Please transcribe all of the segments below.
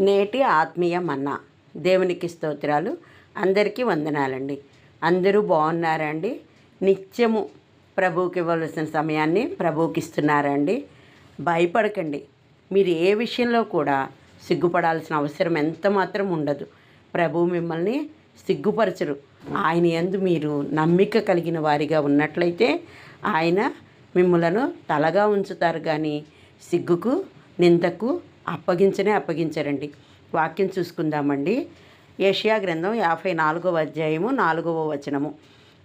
నేటి ఆత్మీయ మన్నా దేవునికి స్తోత్రాలు. అందరికీ వందనాలండి. అందరూ బాగున్నారండి. నిత్యము ప్రభువుకి ఇవ్వవలసిన సమయాన్ని ప్రభువుకి ఇస్తున్నారండి భయపడకండి. మీరు ఏ విషయంలో కూడా సిగ్గుపడాల్సిన అవసరం ఎంత మాత్రం ఉండదు. ప్రభు మిమ్మల్ని సిగ్గుపరచరు. ఆయన యందు మీరు నమ్మిక కలిగిన వారిగా ఉన్నట్లయితే ఆయన మిమ్మలను తలగా ఉంచుతారు. కానీ సిగ్గుకు నిందకు అప్పగించనే అప్పగించరండి. వాక్యం చూసుకుందామండి. ఏషియా గ్రంథం యాభై నాలుగవ అధ్యాయము నాలుగవ వచనము.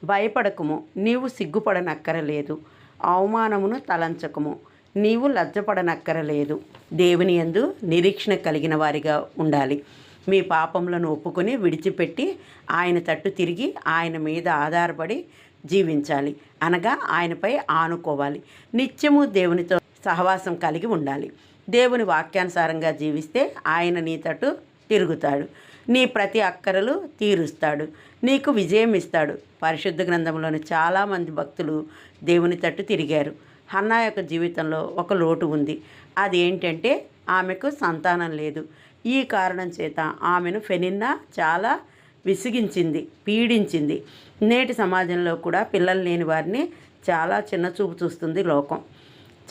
భయపడకము నీవు సిగ్గుపడనక్కరలేదు. అవమానమును తలంచకము నీవు లజ్జపడనక్కరలేదు. దేవుని యందు నిరీక్షణ కలిగిన వారిగా ఉండాలి. మీ పాపములను ఒప్పుకొని విడిచిపెట్టి ఆయన తట్టు తిరిగి ఆయన మీద ఆధారపడి జీవించాలి. అనగా ఆయనపై ఆనుకోవాలి. నిత్యము దేవునితో సహవాసం కలిగి ఉండాలి. దేవుని వాక్యానుసారంగా జీవిస్తే ఆయన నీ తట్టు తిరుగుతాడు. నీ ప్రతి అక్కరలు తీరుస్తాడు. నీకు విజయం ఇస్తాడు. పరిశుద్ధ గ్రంథంలోని చాలామంది భక్తులు దేవుని తట్టు తిరిగారు. హన్నా యొక్క జీవితంలో ఒక లోటు ఉంది. అది ఏంటంటే ఆమెకు సంతానం లేదు. ఈ కారణం చేత ఆమెను ఫెనిన్నా చాలా విసిగించింది పీడించింది. నేటి సమాజంలో కూడా పిల్లలు లేని వారిని చాలా చిన్న చూపు చూస్తుంది లోకం.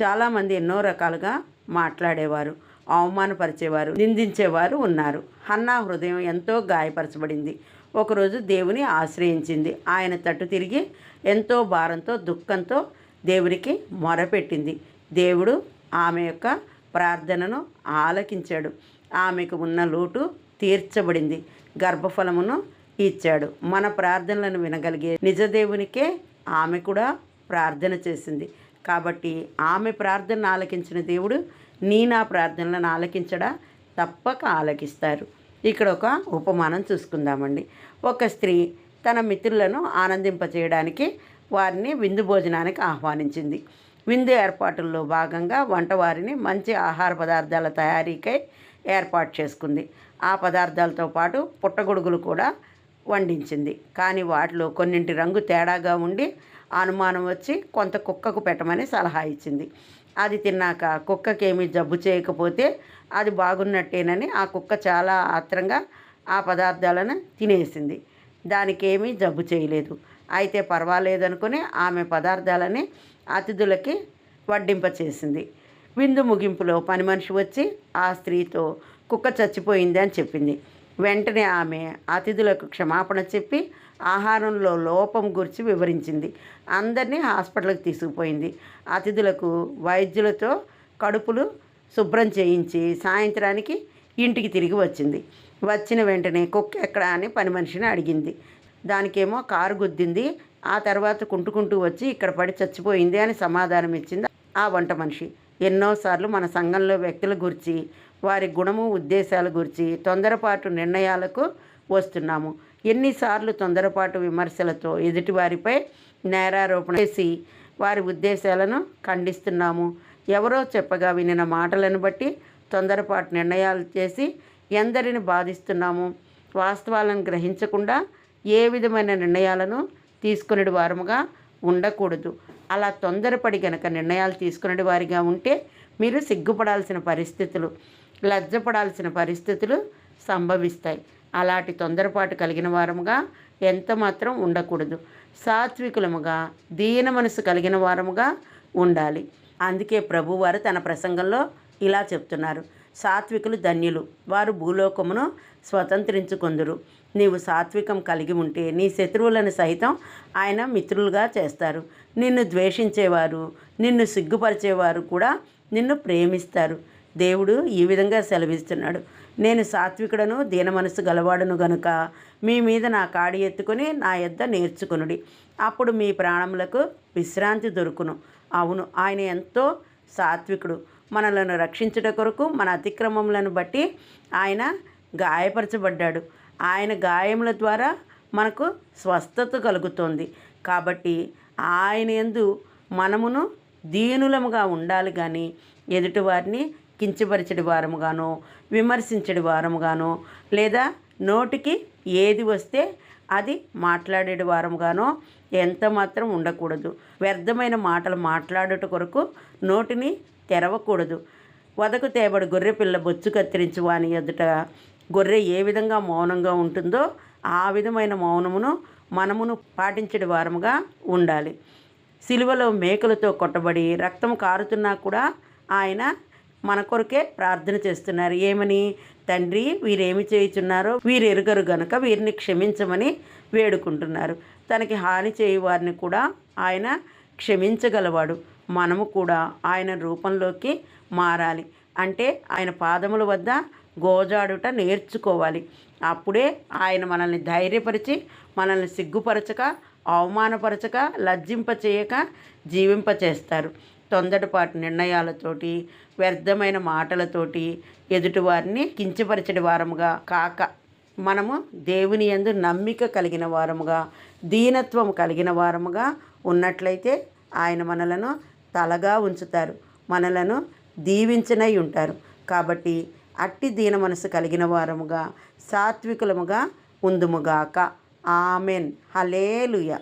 చాలామంది ఎన్నో రకాలుగా మాట్లాడేవారు అవమానపరిచేవారు నిందించేవారు ఉన్నారు. హన్నా హృదయం ఎంతో గాయపరచబడింది. ఒకరోజు దేవుని ఆశ్రయించింది. ఆయన తట్టు తిరిగి ఎంతో భారంతో దుఃఖంతో దేవునికి మొరపెట్టింది. దేవుడు ఆమె యొక్క ప్రార్థనను ఆలకించాడు. ఆమెకు ఉన్న లోటు తీర్చబడింది. గర్భఫలమును ఇచ్చాడు. మన ప్రార్థనలను వినగలిగే నిజదేవునికే ఆమె కూడా ప్రార్థన చేసింది. కాబట్టి ఆమె ప్రార్థనను ఆలకించిన దేవుడు నీ నా ప్రార్థనలను ఆలకించడా? తప్పక ఆలకిస్తారు. ఇక్కడ ఒక ఉపమానం చూసుకుందామండి. ఒక స్త్రీ తన మిత్రులను ఆనందింపచేయడానికి వారిని విందు భోజనానికి ఆహ్వానించింది. విందు ఏర్పాటుల్లో భాగంగా వంటవారిని మంచి ఆహార పదార్థాల తయారీకై ఏర్పాటు చేసుకుంది. ఆ పదార్థాలతో పాటు పుట్టగొడుగులు కూడా వండించింది. కానీ వాటిలో కొన్నింటి రంగు తేడాగా ఉండి అనుమానం వచ్చి కొంత కుక్కకు పెట్టమని సలహా ఇచ్చింది. అది తిన్నాక కుక్కకేమీ జబ్బు చేయకపోతే అది బాగున్నట్టేనని ఆ కుక్క చాలా ఆత్రంగా ఆ పదార్థాలను తినేసింది. దానికేమీ జబ్బు చేయలేదు. అయితే పర్వాలేదనుకుని ఆమె పదార్థాలని అతిథులకి వడ్డింపచేసింది విందు ముగింపులో పని మనిషి వచ్చి ఆ స్త్రీతో కుక్క చచ్చిపోయింది అని చెప్పింది. వెంటనే ఆమె అతిథులకు క్షమాపణ చెప్పి ఆహారంలో లోపం గురించి వివరించింది. అందరినీ హాస్పిటల్కి తీసుకుపోయింది. అతిథులకు వైద్యులతో కడుపులు శుభ్రం చేయించి సాయంత్రానికి ఇంటికి తిరిగి వచ్చింది. వచ్చిన వెంటనే కుక్క ఎక్కడ అని పని మనిషిని అడిగింది. దానికేమో కారు గుద్దింది. ఆ తర్వాత కుంటుకుంటూ వచ్చి ఇక్కడ పడి చచ్చిపోయింది అని సమాధానం ఇచ్చింది ఆ వంట మనిషి. ఎన్నోసార్లు మన సంఘంలో వ్యక్తుల గురించి వారి గుణము ఉద్దేశాల గురించి తొందరపాటు నిర్ణయాలకు వస్తున్నాము. ఎన్నిసార్లు తొందరపాటు విమర్శలతో ఎదుటివారిపై నేరారోపణ చేసి వారి ఉద్దేశాలను ఖండిస్తున్నాము. ఎవరో చెప్పగా వినిన మాటలను బట్టి తొందరపాటు నిర్ణయాలు చేసి ఎందరిని బాధిస్తున్నాము. వాస్తవాలను గ్రహించకుండా ఏ విధమైన నిర్ణయాలను తీసుకునే వారముగా ఉండకూడదు. అలా తొందరపడి గనక నిర్ణయాలు తీసుకునే వారిగా ఉంటే మీరు సిగ్గుపడాల్సిన పరిస్థితులు లజ్జపడాల్సిన పరిస్థితులు సంభవిస్తాయి. అలాంటి తొందరపాటు కలిగిన వారముగా ఎంత మాత్రం ఉండకూడదు. సాత్వికులముగా దీన మనసు కలిగిన వారముగా ఉండాలి. అందుకే ప్రభువారు తన ప్రసంగంలో ఇలా చెప్తున్నారు. సాత్వికులు ధన్యులు. వారు భూలోకమును స్వతంత్రించుకొందురు. నీవు సాత్వికం కలిగి ఉంటే నీ శత్రువులను సైతం ఆయన మిత్రులుగా చేస్తారు. నిన్ను ద్వేషించేవారు నిన్ను సిగ్గుపరిచేవారు కూడా నిన్ను ప్రేమిస్తారు. దేవుడు ఈ విధంగా సెలవిస్తున్నాడు. నేను సాత్వికుడను దీన మనసు గలవాడును గనుక మీ మీద నా కాడి ఎత్తుకొని నా యొద్ద నేర్చుకునుడి. అప్పుడు మీ ప్రాణములకు విశ్రాంతి దొరుకును. అవును ఆయన ఎంతో సాత్వికుడు. మనలను రక్షించుట కొరకు మన అతిక్రమములను బట్టి ఆయన గాయపరచబడ్డాడు. ఆయన గాయముల ద్వారా మనకు స్వస్థత కలుగుతుంది. కాబట్టి ఆయన ఎందు మనమును దీనులముగా ఉండాలి కానీ ఎదుటివారిని కించపరిచడి వారముగానో విమర్శించడి వారముగానో లేదా నోటికి ఏది వస్తే అది మాట్లాడేటి వారముగానో ఎంత మాత్రం ఉండకూడదు. వ్యర్థమైన మాటలు మాట్లాడుట కొరకు నోటిని తెరవకూడదు. వదకు తేబడి గొర్రె పిల్ల బొచ్చు కత్తిరించు వాని ఎదుట గొర్రె ఏ విధంగా మౌనంగా ఉంటుందో ఆ విధమైన మౌనమును మనమును పాటించడి వారముగా ఉండాలి. సిలువలో మేకలతో కొట్టబడి రక్తం కారుతున్నా కూడా ఆయన మన కొరకే ప్రార్థన చేస్తున్నారు. ఏమని? తండ్రి వీరేమి చేయుచున్నారో వీరు ఎరుగరు గనుక వీరిని క్షమించమని వేడుకుంటున్నారు. తనకి హాని చేయు వారిని కూడా ఆయన క్షమించగలవాడు. మనము కూడా ఆయన రూపంలోకి మారాలి. అంటే ఆయన పాదముల వద్ద గోజాడుట నేర్చుకోవాలి. అప్పుడే ఆయన మనల్ని ధైర్యపరిచి మనల్ని సిగ్గుపరచక అవమానపరచక లజ్జింప చేయక జీవింప చేస్తారు తొందరపాటు నిర్ణయాలతోటి వ్యర్థమైన మాటలతోటి ఎదుటివారిని కించపరచడి వారముగా కాక మనము దేవుని యందు నమ్మిక కలిగిన వారముగా దీనత్వం కలిగిన వారముగా ఉన్నట్లయితే ఆయన మనలను తలగా ఉంచుతారు మనలను దీవించనై ఉంటారు. కాబట్టి అట్టి దీన మనసు కలిగిన వారముగా సాత్వికులముగా ఉందుముగాక ఆమెన్. హలేలుయ